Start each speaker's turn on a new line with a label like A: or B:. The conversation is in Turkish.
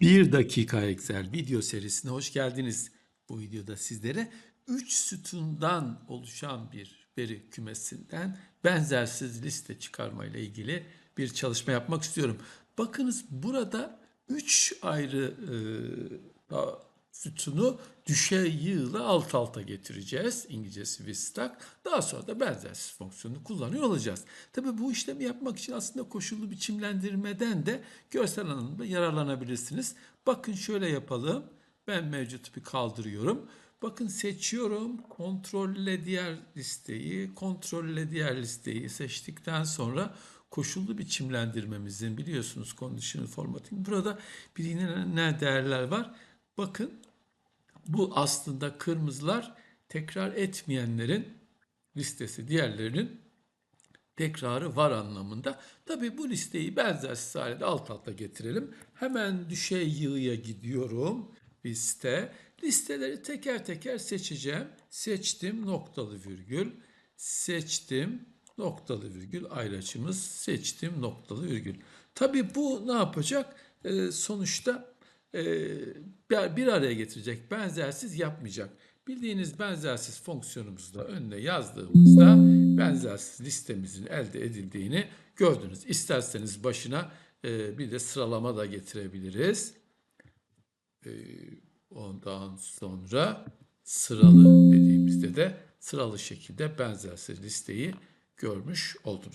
A: 1 dakika Excel video serisine hoş geldiniz. Bu videoda sizlere 3 sütundan oluşan bir veri kümesinden benzersiz liste çıkarma ile ilgili bir çalışma yapmak istiyorum. Bakınız burada 3 ayrı e, sütunu düşey yığıla alt alta getireceğiz. İngilizcesi we stack. Daha sonra da benzersiz fonksiyonunu kullanıyor olacağız. Tabii bu işlemi yapmak için aslında koşullu biçimlendirmeden de görsel anlamda yararlanabilirsiniz. Bakın şöyle yapalım. Ben mevcut bir kaldırıyorum. Bakın seçiyorum. Kontrolle diğer listeyi, kontrolle diğer listeyi seçtikten sonra koşullu biçimlendirmemizin biliyorsunuz conditional formatting. Burada bilinen değerler var. Bakın bu aslında kırmızılar tekrar etmeyenlerin listesi, diğerlerinin tekrarı var anlamında. Tabii bu listeyi benzersiz halde alt alta getirelim. Hemen düşey yığıya gidiyorum. Liste. Listeleri teker teker seçeceğim. Seçtim noktalı virgül. Seçtim noktalı virgül ayraçımız. Seçtim noktalı virgül. Tabii bu ne yapacak? Ee, sonuçta bir bir araya getirecek. Benzersiz yapmayacak. Bildiğiniz benzersiz fonksiyonumuzu da önüne yazdığımızda benzersiz listemizin elde edildiğini gördünüz. İsterseniz başına e, bir de sıralama da getirebiliriz. E, ondan sonra sıralı dediğimizde de sıralı şekilde benzersiz listeyi görmüş oldunuz.